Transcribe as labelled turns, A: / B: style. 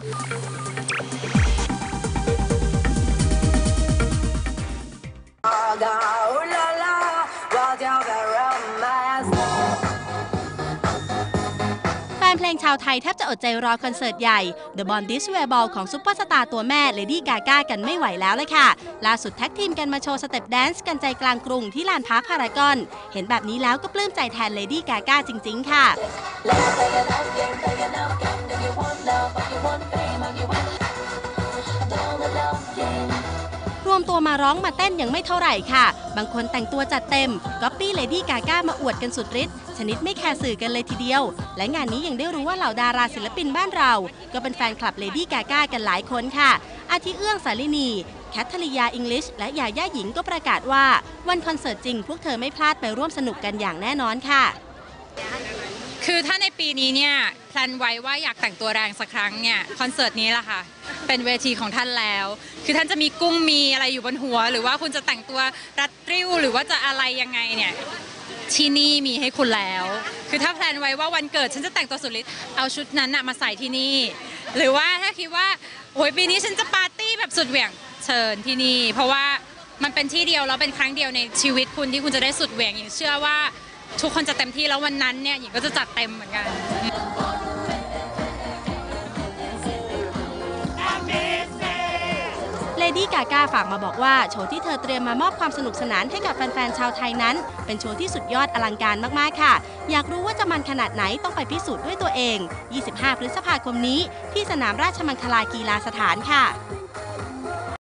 A: แฟนเพลงชาวไทยแทบจะอดใจรอคอนเสิร์ตใหญ่ The Bond This w e Ball ของซุปเปอร์สตาร์ตัวแม่เลดี้กาก้ากันไม่ไหวแล้วเลยค่ะ ล่าสุดแท็กทีมกันมาโชว์สเต็ปแดนซ์กันใจกลางกรุงที่ลานพาร์คพารากอน เห็นแบบนี้แล้วก็ปลื้มใจแทนเลดี้กาก้าจริง ๆ ค่ะ มตัวมาร้องมาเต้นยังไม่เท่าไหร่ค่ะ บางคนแต่งตัวจัดเต็มก๊อปปี้เลดี้กาก้ามาอวดกันสุดฤทธิ์ชนิดไม่แคร์สื่อกันเลยทีเดียว และงานนี้ยังได้รู้ว่าเหล่าดาราศิลปินบ้านเรา ก็เป็นแฟนคลับเลดี้กาก้ากันหลายคนค่ะ อาทิเอื้องสาลินีแคทเธริยาอิงลิชและยาย่าหญิงก็ประกาศว่า วันคอนเสิร์ตจริง พวกเธอไม่พลาดไปร่วมสนุกกันอย่างแน่นอนค่ะ
B: คือถ้าในปีนี้เนี่ยแพลนไว้ว่าอยากแต่งตัวแรงสักครั้งเนี่ยคอนเสิร์ตนี้แหละค่ะ เป็นเวทีของท่านแล้ว คือท่านจะมีกุ้งมีอะไรอยู่บนหัว หรือว่าคุณจะแต่งตัวรัดริ้ว หรือว่าจะอะไรยังไงเนี่ยที่นี่มีให้คุณแล้ว คือถ้าแพลนไว้ว่าวันเกิดฉันจะแต่งตัวสุดฤทธิ์เอาชุดนั้นนะมาใส่ที่นี่ หรือว่าถ้าคิดว่าโอ้ยปีนี้ฉันจะปาร์ตี้แบบสุดเหวี่ยงเชิญที่นี่ เพราะว่ามันเป็นที่เดียวแล้วเป็นครั้งเดียวในชีวิตคุณที่คุณจะได้สุดเหวี่ยงอย่างเชื่อว่าทุกคนจะเต็มที่แล้ววันนั้นเนี่ยหญิงก็จะจัดเต็มเหมือนกัน
A: ดี้กาก้าฝากมาบอกว่า โชว์ที่เธอเตรียมมามอบความสนุกสนานให้กับแฟนๆชาวไทยนั้น เป็นโชว์ที่สุดยอดอลังการมากๆค่ะ อยากรู้ว่าจะมันขนาดไหนต้องไปพิสูจน์ด้วยตัวเอง 25 พฤษภาคมนี้ ที่สนามราชมังคลากีฬาสถานค่ะ